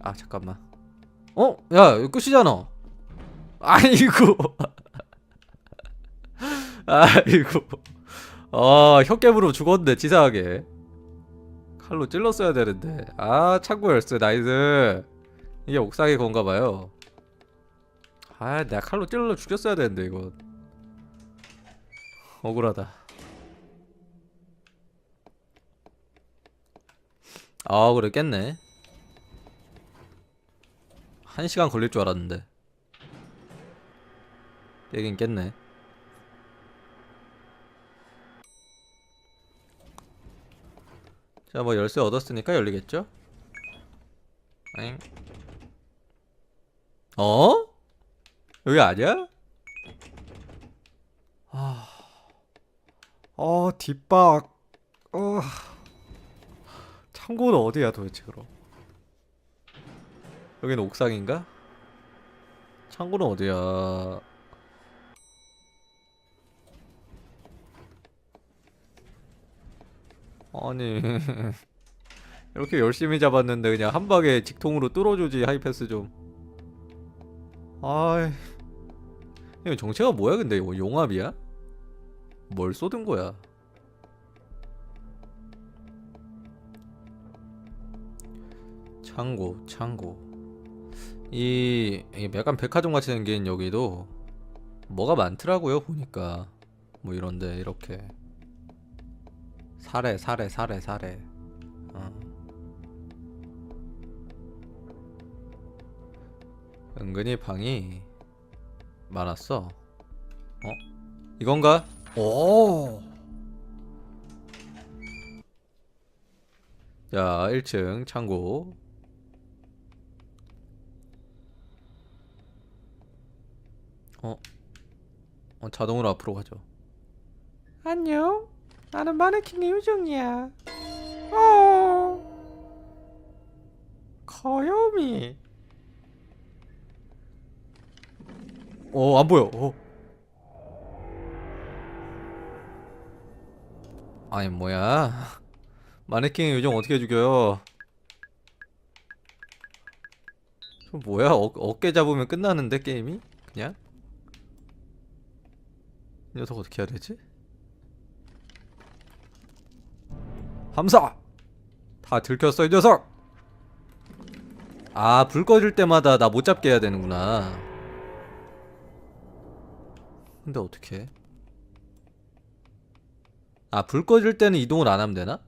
아 잠깐만. 어? 야 이거 끝이잖아. 아이고. 아이고. 아 혀깨부로 죽었네 치사하게. 칼로 찔렀어야 되는데. 아 창고 열쇠 나이스. 이게 옥상의 건가봐요. 아 내가 칼로 찔러 죽였어야 되는데 이거. 억울하다. 아 그래 깼네 한 시간 걸릴 줄 알았는데. 깨긴 깼네. 자 뭐 열쇠 얻었으니까 열리겠죠? 엥 어? 여기 아니야? 아, 어 뒷박 어 창고는 어디야 도대체 그럼 여기는 옥상인가? 창고는 어디야 아니 이렇게 열심히 잡았는데 그냥 한 방에 직통으로 뚫어주지 하이패스 좀 아이 이거 정체가 뭐야 근데 이거 용암이야? 뭘 쏟은 거야? 창고 창고 이, 이 약간 백화점 같이 생긴 여기도 뭐가 많더라고요 보니까 뭐 이런데 이렇게 사례 사례 사례 사례 어. 은근히 방이 많았어 어? 이건가? 오. 자 1층 창고 어? 어 자동으로 앞으로 가죠. 안녕. 나는 마네킹의 유정이야. 어. 거요미. 어 안보여. 어. 아니 뭐야. 마네킹의 요정 어떻게 죽여요? 저 뭐야? 어, 어깨 잡으면 끝나는데 게임이? 그냥? 이 녀석 어떻게 해야 되지? 함사! 다 들켰어 이 녀석! 아 불 꺼질 때마다 나 못 잡게 해야 되는구나. 근데 어떻게 아 불 꺼질 때는 이동을 안 하면 되나?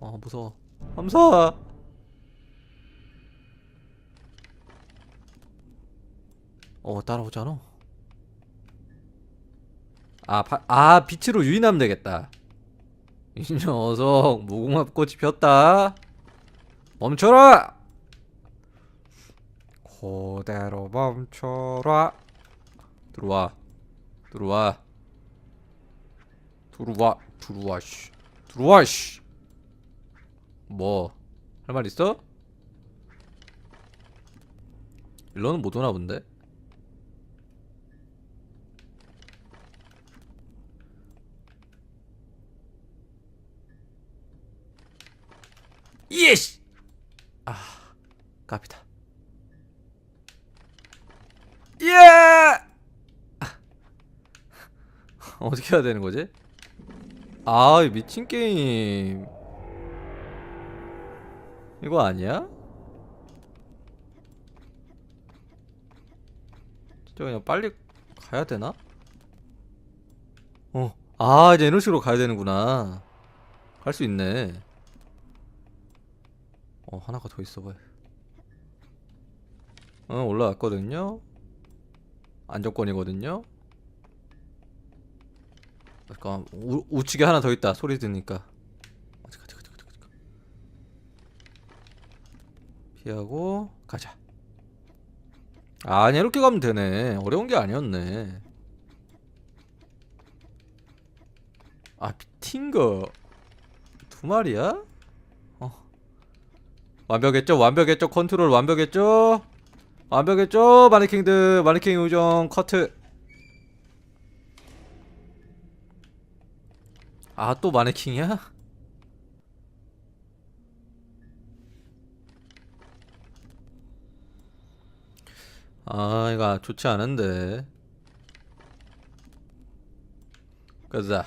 아 무서워. 함사! 어 따라오잖아 아, 바, 아 빛으로 유인하면 되겠다. 이 녀석 무궁화꽃이 폈다. 멈춰라! 그대로 멈춰라. 들어와. 들어와. 들어와. 들어와 씨. 들어와 씨뭐? 할 말 있어? 일로는 못 오나 본데 예시 아 까비다 예 아. 어떻게 해야 되는 거지? 아, 이 미친 게임. 이거 아니야? 진짜 그냥 빨리 가야 되나? 어. 아, 이제 이런 식으로 가야 되는구나. 갈 수 있네. 어, 하나가 더 있어 봐요. 어, 올라왔거든요. 안정권이거든요. 잠깐 우, 우측에 하나 더 있다 소리 들으니까 어. 피하고 가자 아니 이렇게 가면 되네 어려운 게 아니었네 아 팅거 두 마리야? 완벽했죠? 완벽했죠? 컨트롤 완벽했죠? 완벽했죠? 마네킹드 마네킹 우정 커트 아 또 마네킹이야? 아 이거 좋지 않은데 가자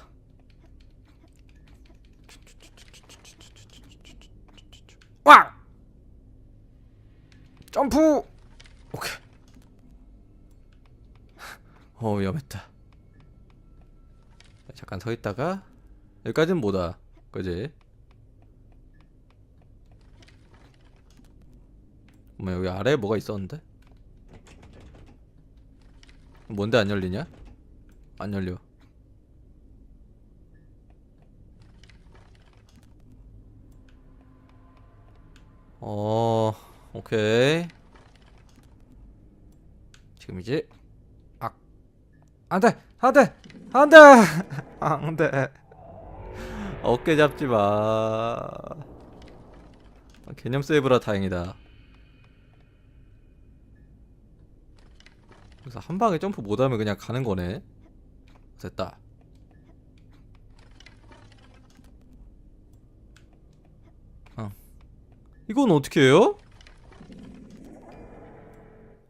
와! 점프! 오케이. 어 위험했다. 잠깐 서 있다가 여기까지는 뭐다 그지? 뭐 여기 아래에 뭐가 있었는데? 뭔데 안 열리냐? 안 열려. 어 오케이. 지금이지 악. 안돼! 안돼! 안돼! 안돼. 어깨 잡지 마. 개념 세이브라 다행이다. 그래서 한 방에 점프 못하면 그냥 가는 거네. 됐다. 어. 이건 어떻게 해요?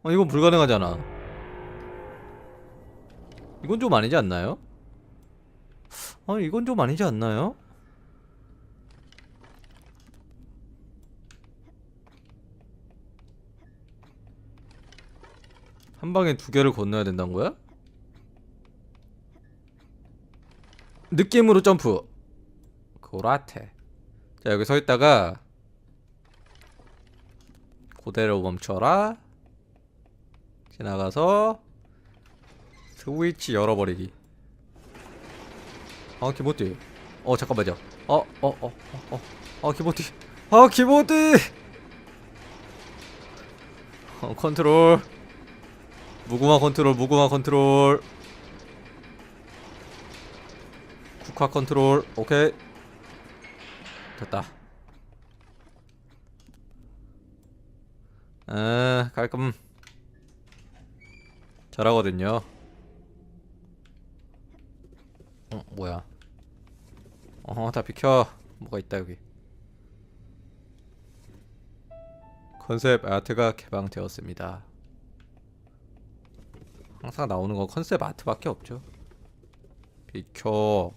어, 이건 불가능하잖아. 이건 좀 아니지 않나요? 아, 이건 좀 아니지 않나요? 한 방에 두 개를 건너야 된다는 거야? 느낌으로 점프. 그라테. 자, 여기 서 있다가 그대로 멈춰라. 지나가서 스위치 열어버리기. 아 기모띠. 어 잠깐만요. 어 어 어 어 어 어어 기모띠. 아 기모띠. 어 컨트롤. 무궁화 컨트롤 무궁화 컨트롤. 국화 컨트롤 오케이 됐다. 에 깔끔. 잘하거든요. 어, 뭐야? 어, 다 비켜. 뭐가 있다 여기. 컨셉 아트가 개방되었습니다. 항상 나오는 건 컨셉 아트밖에 없죠. 비켜.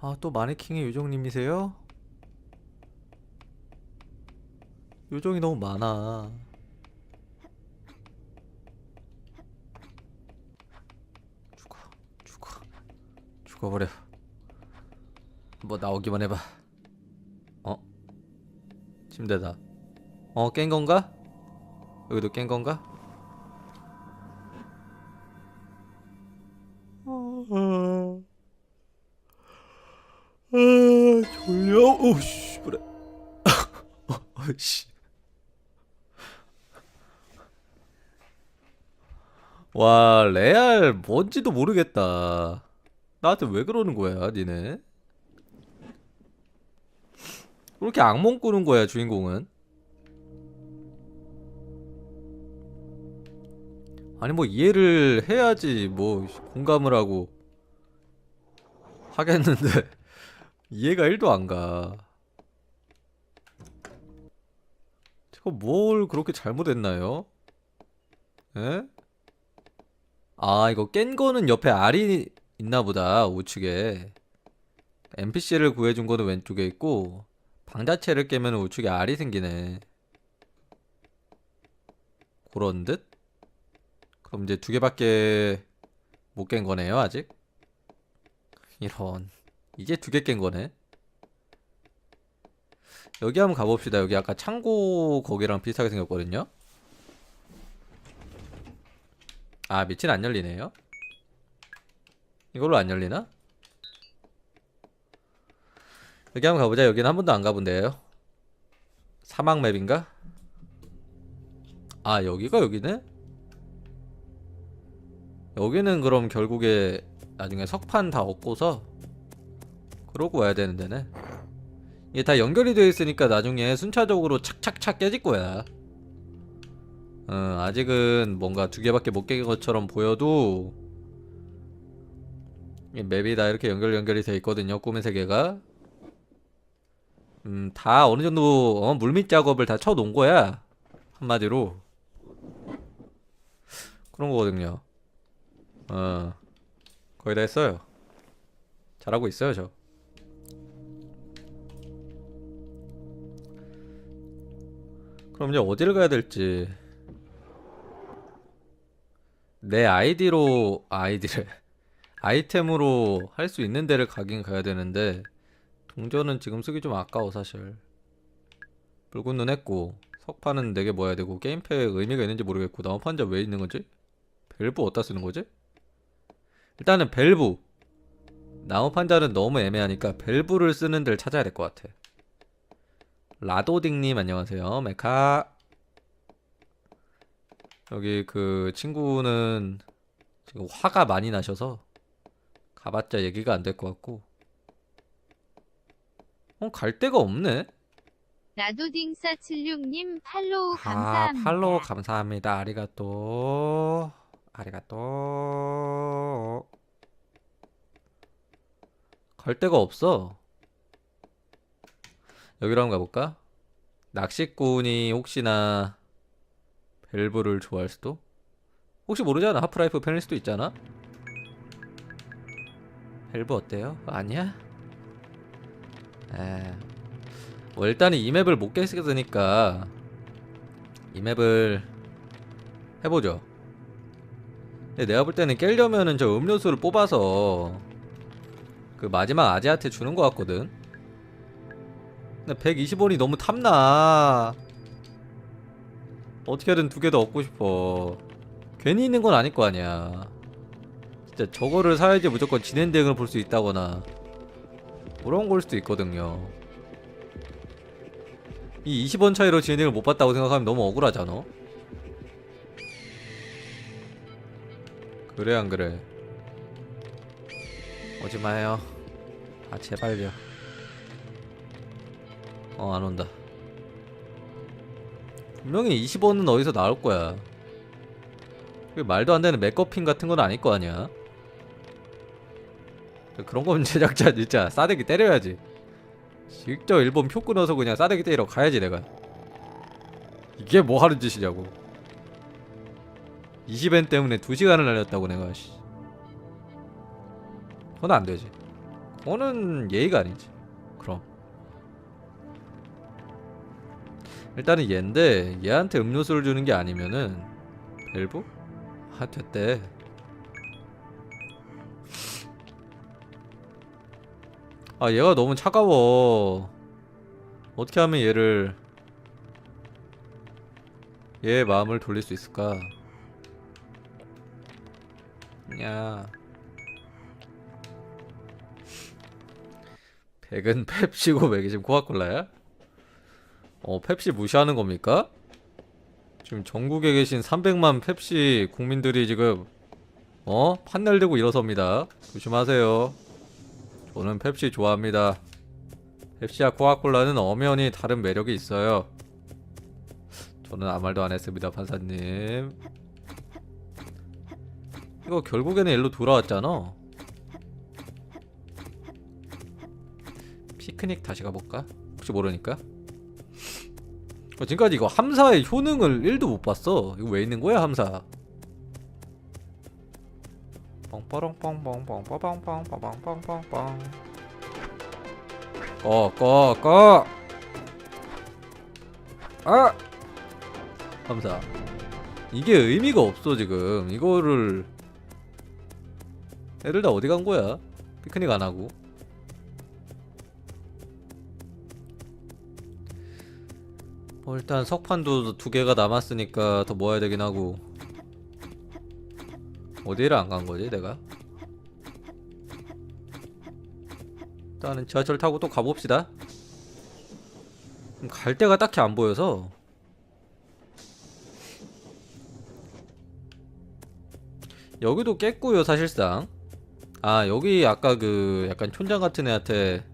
아, 또 마네킹의 요정님이세요? 요정이 너무 많아. 죽어, 죽어, 죽어버려. 뭐 나오기만 해봐. 어? 침대다. 어, 깬 건가? 여기도 깬 건가? 아, 졸려. 오씨, 그래. 어이씨. 와, 레알 뭔지도 모르겠다. 나한테 왜 그러는 거야, 니네? 그렇게 악몽 꾸는 거야, 주인공은? 아니 뭐 이해를 해야지 뭐 공감을 하고 하겠는데 이해가 1도 안 가. 제가 뭘 그렇게 잘못했나요? 에? 아 이거 깬 거는 옆에 알이 있나 보다 우측에. NPC를 구해준 거는 왼쪽에 있고 방 자체를 깨면 우측에 알이 생기네. 그런 듯? 그럼 이제 두 개밖에 못 깬 거네요 아직? 이런. 이제 두 개 깬 거네? 여기 한번 가봅시다. 여기 아까 창고 거기랑 비슷하게 생겼거든요 아 밑은 안 열리네요 이걸로 안 열리나? 여기 한번 가보자 여기는 한 번도 안 가본 데요 사막 맵인가? 아 여기가 여기네? 여기는 그럼 결국에 나중에 석판 다 얻고서 그러고 와야 되는 데네 이게 다 연결이 되어 있으니까 나중에 순차적으로 착착착 깨질 거야 어, 아직은 뭔가 두 개밖에 못 깬 것처럼 보여도 이 맵이 다 이렇게 연결 연결이 돼 있거든요 꿈의 세계가 음, 다 어느 정도 어, 물밑 작업을 다 쳐놓은 거야. 한마디로. 그런 거거든요. 어, 거의 다 했어요. 잘하고 있어요, 저. 그럼 이제 어디를 가야 될지. 내 아이디로, 아이디를, 아이템으로 할 수 있는 데를 가긴 가야 되는데, 동전은 지금 쓰기 좀 아까워, 사실. 붉은 눈 했고, 석판은 4개 모아야 되고, 게임팩 의미가 있는지 모르겠고, 나무 판자 왜 있는 거지? 밸브 어디다 쓰는 거지? 일단은 밸브. 나무 판자는 너무 애매하니까 밸브를 쓰는 데를 찾아야 될 것 같아. 라도딩님 안녕하세요. 메카. 여기 그 친구는 지금 화가 많이 나셔서 가봤자 얘기가 안 될 것 같고. 어, 갈 데가 없네? 나도딩사76님 팔로우 아, 감사합니다. 팔로우 감사합니다. 아리가또. 아리가또. 갈 데가 없어. 여기로 한번 가볼까? 낚시꾼이 혹시나 밸브를 좋아할 수도? 혹시 모르잖아. 하프라이프 팬일 수도 있잖아. 밸브 어때요? 아니야? 에. 뭐 일단은 이 맵을 못 깼으니까 이 맵을 해보죠. 근데 내가 볼 때는 깰려면은 저 음료수를 뽑아서 그 마지막 아재한테 주는 것 같거든. 근데 120원이 너무 탐나. 어떻게든 두 개 더 얻고 싶어. 괜히 있는 건 아닐 거 아니야. 진짜 저거를 사야지 무조건 진행 대응을 볼 수 있다거나 그런 걸 수도 있거든요. 이 20원 차이로 진행을 못 봤다고 생각하면 너무 억울하잖아. 그래 안 그래? 오지 마요. 아 제발요. 어 안 온다. 분명히 20원은 어디서 나올 거야. 말도 안 되는 맥커핀 같은 건 아닐 거 아니야. 그런 거면 제작자 진짜 싸대기 때려야지. 직접 일본 표 끊어서 그냥 싸대기 때리러 가야지 내가 이게 뭐 하는 짓이냐고 20엔 때문에 2시간을 날렸다고 내가 씨. 그건 안 되지 그거는 예의가 아니지 일단은 얘인데 얘한테 음료수를 주는 게 아니면은 밸브? 아 됐대 아 얘가 너무 차가워 어떻게 하면 얘를 얘의 마음을 돌릴 수 있을까 야 백은 펩시고 맥이 지금 코카콜라야? 어 펩시 무시하는 겁니까? 지금 전국에 계신 300만 펩시 국민들이 지금 어? 판넬 들고 일어섭니다 조심하세요 저는 펩시 좋아합니다. 펩시와 코카콜라는 엄연히 다른 매력이 있어요. 저는 아무 말도 안 했습니다, 판사님. 이거 결국에는 일로 돌아왔잖아. 피크닉 다시 가볼까? 혹시 모르니까. 어, 지금까지 이거 함사의 효능을 1도 못 봤어. 이거 왜 있는 거야, 함사? 뻥빠롱뻥뻥뻥빠빵빵빵빵빵빵빵 꺼, 어, 꺼, 꺼! 아! 함사. 이게 의미가 없어, 지금. 이거를. 애들 다 어디 간 거야? 피크닉 안 하고. 뭐, 일단 석판도 두 개가 남았으니까 더 모아야 되긴 하고. 어디를 안 간 거지, 내가? 일단은 지하철 타고 또 가봅시다. 음, 갈 데가 딱히 안 보여서 여기도 깼고요 사실상 아 여기 아까 그 약간 촌장 같은 애한테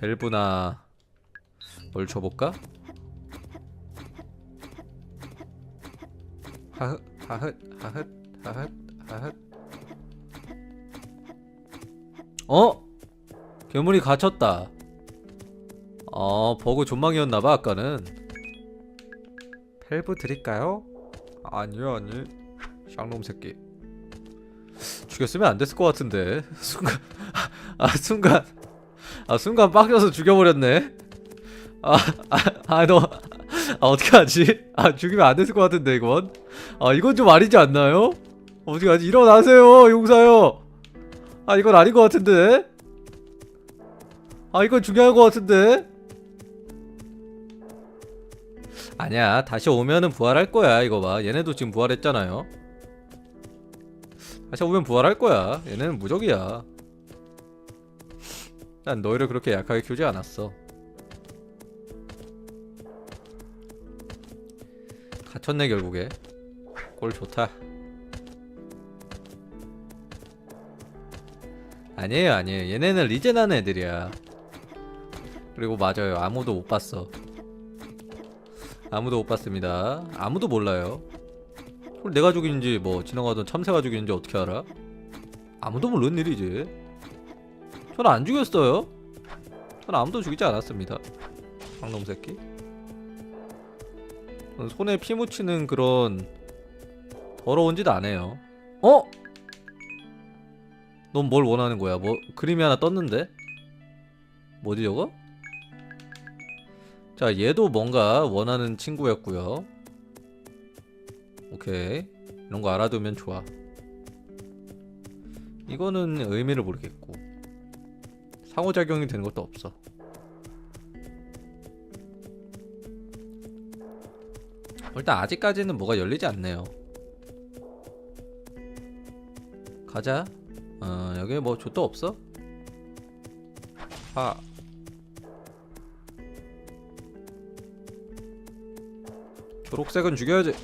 밸브나 뭘 줘볼까? 하흐 하흐 하흐 하흐 하흐. 어? 괴물이 갇혔다. 아, 어 버그 존망이었나봐 아까는. 펠브 드릴까요? 아니요 아니. 쌍놈 새끼. 죽였으면 안 됐을 것 같은데. 순간 아 순간. 아 순간 빡쳐서 죽여버렸네. 아아너. 아, 어떻게 하지? 아 죽이면 안 됐을 것 같은데 이건? 아 이건 좀 아니지 않나요? 어떻게 하지? 일어나세요 용사요 아 이건 아닌 것 같은데? 아 이건 중요한 것 같은데? 아니야 다시 오면은 부활할 거야 이거 봐. 얘네도 지금 부활했잖아요. 다시 오면 부활할 거야. 얘네는 무적이야. 난 너희를 그렇게 약하게 키우지 않았어 갇혔네 결국에. 꼴 좋다. 아니에요 아니에요. 얘네는 리젠하는 애들이야. 그리고 맞아요. 아무도 못 봤어. 아무도 못 봤습니다. 아무도 몰라요. 그걸 내가 죽인지 뭐 지나가던 참새가 죽인지 어떻게 알아? 아무도 모르는 일이지 저는 안 죽였어요. 저는 아무도 죽이지 않았습니다. 방놈 새끼. 저는 손에 피 묻히는 그런 더러운 짓 안 해요 어? 넌 뭘 원하는 거야? 뭐 그림이 하나 떴는데? 뭐지 저거? 자 얘도 뭔가 원하는 친구였고요 오케이 이런 거 알아두면 좋아 이거는 의미를 모르겠고 상호작용이 되는 것도 없어 일단 아직까지는 뭐가 열리지 않네요. 가자. 어 여기 뭐 좆도 없어? 아. 초록색은 죽여야지.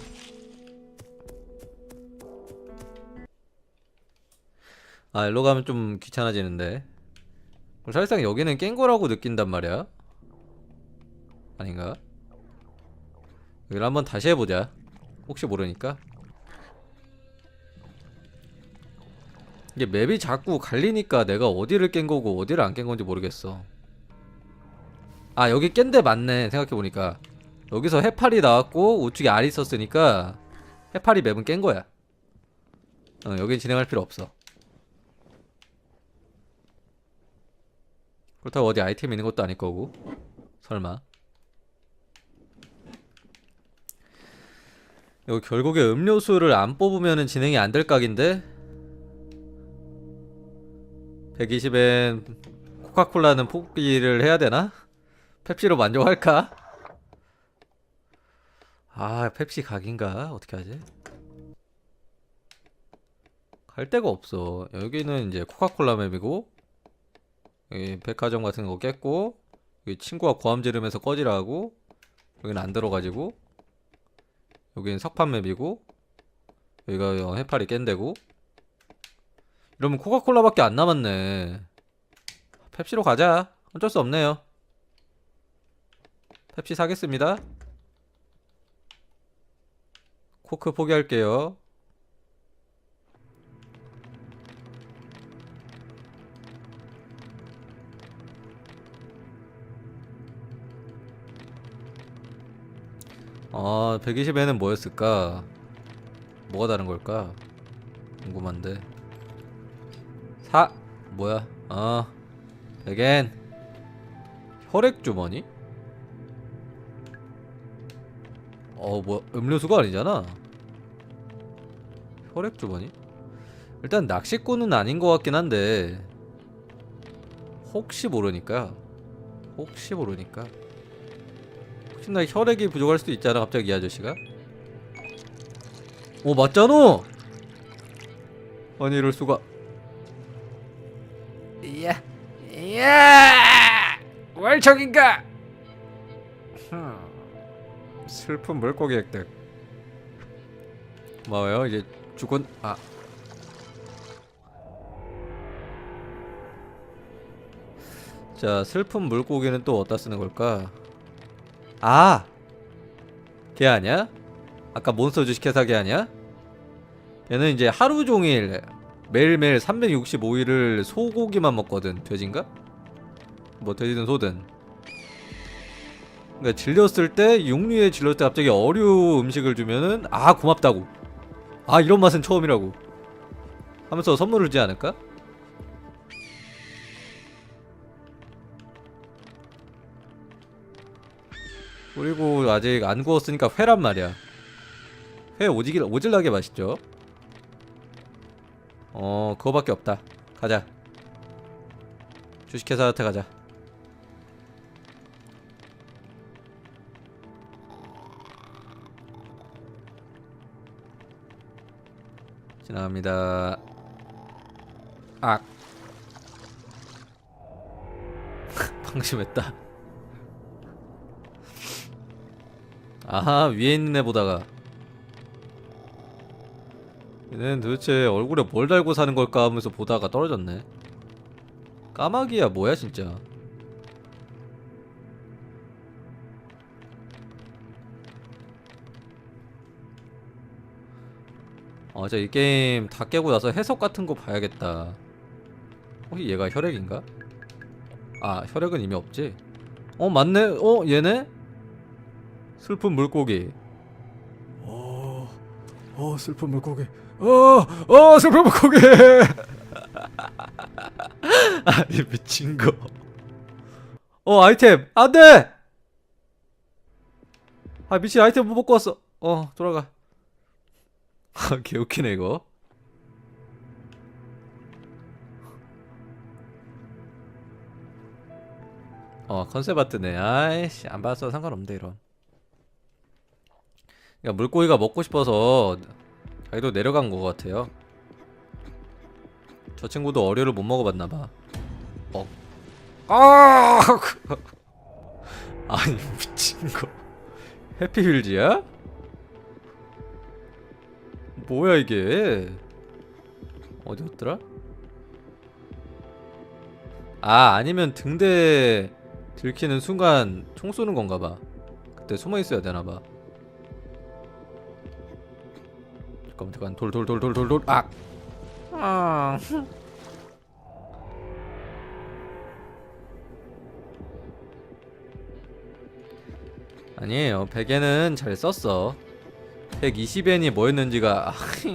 아 일로 가면 좀 귀찮아지는데. 사실상 여기는 깬 거라고 느낀단 말이야? 아닌가? 여기를 한번 다시 해보자. 혹시 모르니까. 이게 맵이 자꾸 갈리니까 내가 어디를 깬 거고 어디를 안 깬 건지 모르겠어. 아 여기 깬 데 맞네 생각해보니까. 여기서 해파리 나왔고 우측에 알이 있었으니까 해파리 맵은 깬 거야. 어, 여긴 진행할 필요 없어. 그렇다고 어디 아이템 있는 것도 아닐 거고. 설마 이거 결국에 음료수를 안 뽑으면 진행이 안 될 각인데 120엔 코카콜라는 포기를 해야 되나? 펩시로 만족할까? 아 펩시 각인가? 어떻게 하지? 갈 데가 없어 여기는 이제 코카콜라 맵이고 여기 백화점 같은 거 깼고 여기 친구가 고함 지르면서 꺼지라고 여기는 안 들어가지고 여기는 석판 맵이고 여기가 해파리 깬데고. 이러면 코카콜라밖에 안 남았네. 펩시로 가자. 어쩔 수 없네요. 펩시 사겠습니다. 코크 포기할게요 아 120에는 뭐였을까? 뭐가 다른 걸까? 궁금한데. 사 뭐야? 어 백엔. 혈액 주머니? 어뭐 음료수가 아니잖아. 혈액 주머니? 일단 낚시꾼은 아닌 것 같긴 한데. 혹시 모르니까. 혹시 모르니까 혹시나 혈액이 부족할 수도 있잖아 갑자기 이 아저씨가. 오 맞잖아! 아니 이럴 수가. 이야 이야! 월척인가? 슬픈 물고기 획득. 고마워요? 이제 죽은 아. 자, 슬픈 물고기는 또 어디다 쓰는 걸까? 아! 걔 아니야? 아까 몬스터 주식 회사 걔 아니야? 얘는 이제 하루 종일 매일매일 365일을 소고기만 먹거든. 돼지인가? 뭐 돼지든 소든. 그러니까 질렸을 때 육류에 질렸을 때 갑자기 어류 음식을 주면은 아 고맙다고 아 이런 맛은 처음이라고 하면서 선물을 주지 않을까? 그리고 아직 안 구웠으니까 회란 말이야. 회 오지길 오질나게 맛있죠? 어 그거밖에 없다. 가자. 주식회사한테 가자. 지나갑니다. 악. 방심했다 아하 위에 있는 애 보다가 얘는 도대체 얼굴에 뭘 달고 사는 걸까 하면서 보다가 떨어졌네 까마귀야 뭐야 진짜 아, 저이 게임 다 깨고 나서 해석 같은 거 봐야겠다. 혹시 얘가 혈액인가? 아, 혈액은 이미 없지. 어, 맞네. 어, 얘네? 슬픈 물고기. 어, 어, 슬픈 물고기. 어, 어, 슬픈 물고기. 아니 미친 거. 어, 아이템 안 돼. 아, 미친 아이템 못 먹고 왔어. 어, 돌아가. 아, 개웃기네 이거. 어 컨셉 아트네. 아이씨 안 봤어 상관없는데 이런. 야 물고기가 먹고 싶어서 자기도 내려간 것 같아요. 저 친구도 어류를 못 먹어봤나 봐. 어. 아! 아니 미친 거. 해피힐즈야? 뭐야 이게 어디였더라? 아 아니면 등대 들키는 순간 총 쏘는 건가 봐 그때 숨어 있어야 되나 봐 잠깐만 잠깐 돌돌 돌 돌 돌돌. 아! 아. 아니에요. 베개는 잘 썼어. 120엔이 뭐였는지가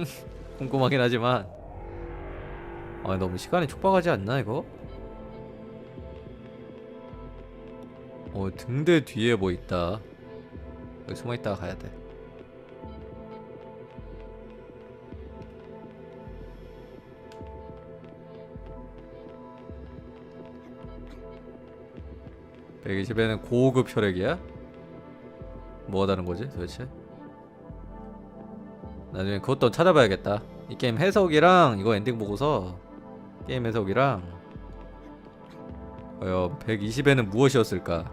궁금하긴 하지만. 아 너무 시간이 촉박하지 않나 이거? 어 등대 뒤에 뭐 있다. 여기 숨어있다가 가야돼 (120엔은) 고급 혈액이야? 뭐가 다른 거지 도대체? 나중에 그것도 찾아봐야겠다. 이 게임 해석이랑 이거 엔딩 보고서 게임 해석이랑 과연 120에는 무엇이었을까?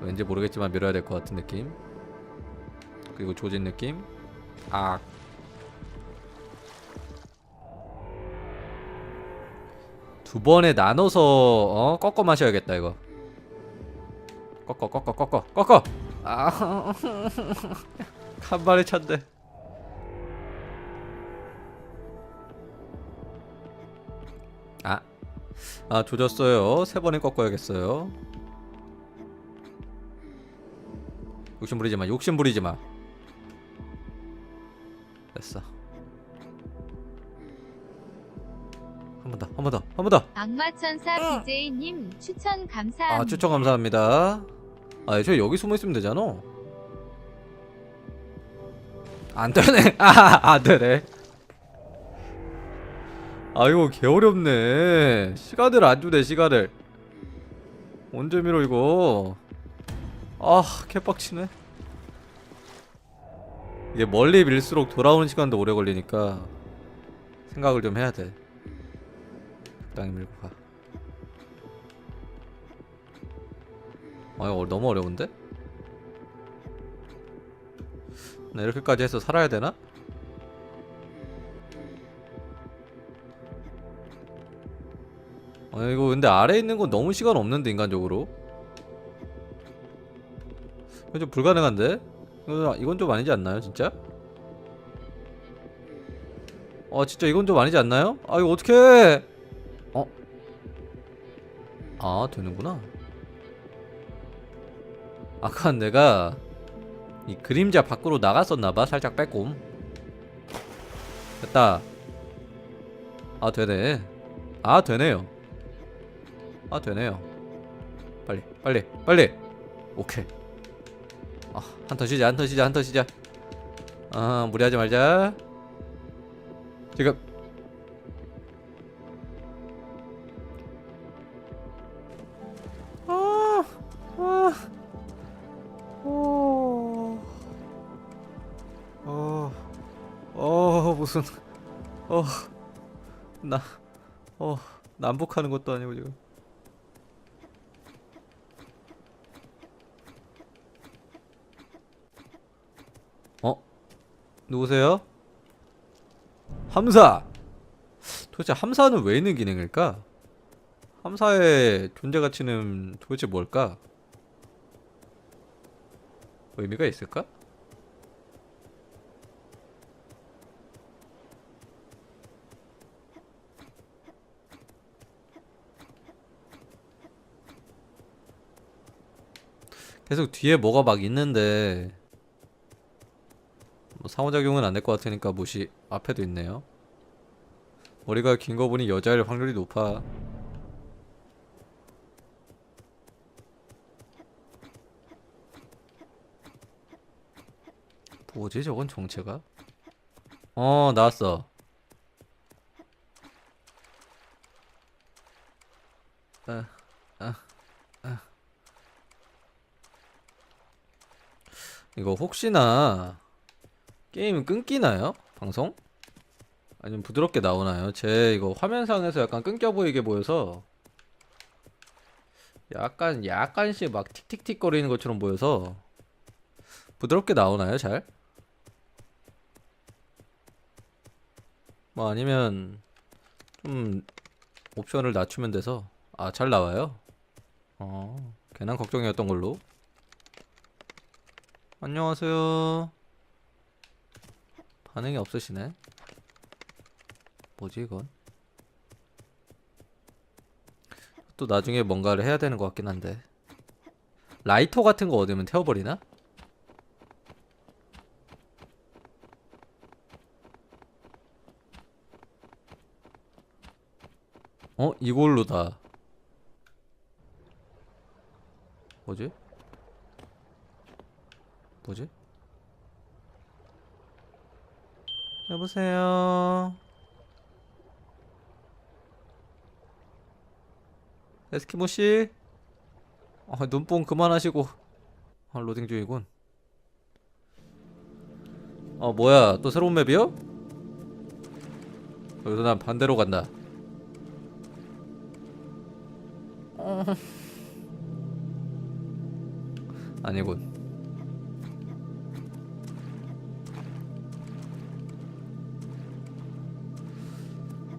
왠지 모르겠지만 밀어야 될 것 같은 느낌. 그리고 조진 느낌. 아. 두 번에 나눠서 어 꺾어 마셔야겠다 이거. 꺾어 꺾어 꺾어 꺾어. 아. 간발의 찬데. 아, 아 조졌어요. 세 번에 꺾어야겠어요. 욕심 부리지 마. 욕심 부리지 마. 됐어. 번 더, 한번 더, 한 번 더. 악마천사 BJ님 추천 감사합니다. 아 추천 감사합니다. 아, 저 여기 숨어 있으면 되잖아. 안 되네. 아, 안 되네. 아이고 개 어렵네. 시간을 안 주네 시간을. 언제 밀어 이거. 아, 개빡치네. 이게 멀리 밀수록 돌아오는 시간도 오래 걸리니까 생각을 좀 해야 돼. 적당히 밀고 가. 아, 이거 너무 어려운데? 나 이렇게까지 해서 살아야 되나? 아 이거 근데 아래에 있는 건 너무 시간 없는데 인간적으로 좀 불가능한데? 이건, 좀 아니지 않나요 진짜? 어 진짜 이건 좀 아니지 않나요? 아 이거 어떡해 어? 아 되는구나. 아까 내가 이 그림자 밖으로 나갔었나봐 살짝 빼꼼. 됐다. 아 되네. 아 되네요. 아 되네요. 빨리 빨리 빨리. 오케이. 아 한 턴 쉬자 한 턴 쉬자 한 턴 쉬자. 아 무리하지 말자. 지금 무슨, 어, 나, 어, 남북하는 것도 아니고 지금. 어? 누구세요? 함사! 도대체 함사는 왜 있는 기능일까? 함사의 존재 가치는 도대체 뭘까? 의미가 있을까? 계속 뒤에 뭐가 막 있는데 뭐 상호작용은 안 될 것 같으니까 무시 앞에도 있네요. 머리가 긴 거 보니 여자일 확률이 높아. 뭐지 저건 정체가? 어 나왔어. 아, 아, 아. 이거 혹시나 게임 끊기나요? 방송? 아니면 부드럽게 나오나요? 제 이거 화면상에서 약간 끊겨 보이게 보여서 약간 약간씩 막 틱틱틱 거리는 것처럼 보여서 부드럽게 나오나요, 잘? 뭐 아니면 좀 옵션을 낮추면 돼서 아, 잘 나와요. 어, 괜한 걱정이었던 걸로. 안녕하세요. 반응이 없으시네. 뭐지 이건? 또 나중에 뭔가를 해야 되는 것 같긴 한데. 라이터 같은 거 얻으면 태워버리나? 어? 이걸로다. 뭐지? 뭐지? 여보세요. 에스키모 씨? 아, 눈뽕 그만하시고. 아, 로딩 중이군. 어, 뭐야? 또 새로운 맵이요? 여기서 난 반대로 간다. 어. 아니군.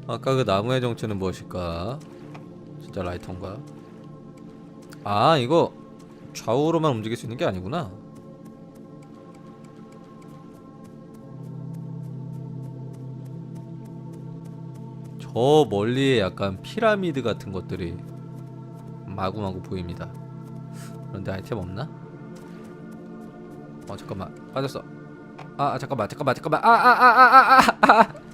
아까 그 나무의 정체는 무엇일까? 진짜 라이터인가? 아 이거 좌우로만 움직일 수 있는 게 아니구나. 저 멀리에 약간 피라미드 같은 것들이 마구마구 보입니다. 그런데 아이템 없나? 어 잠깐만 빠졌어. 아 아, 잠깐만 잠깐만 잠깐만 아아아아아아아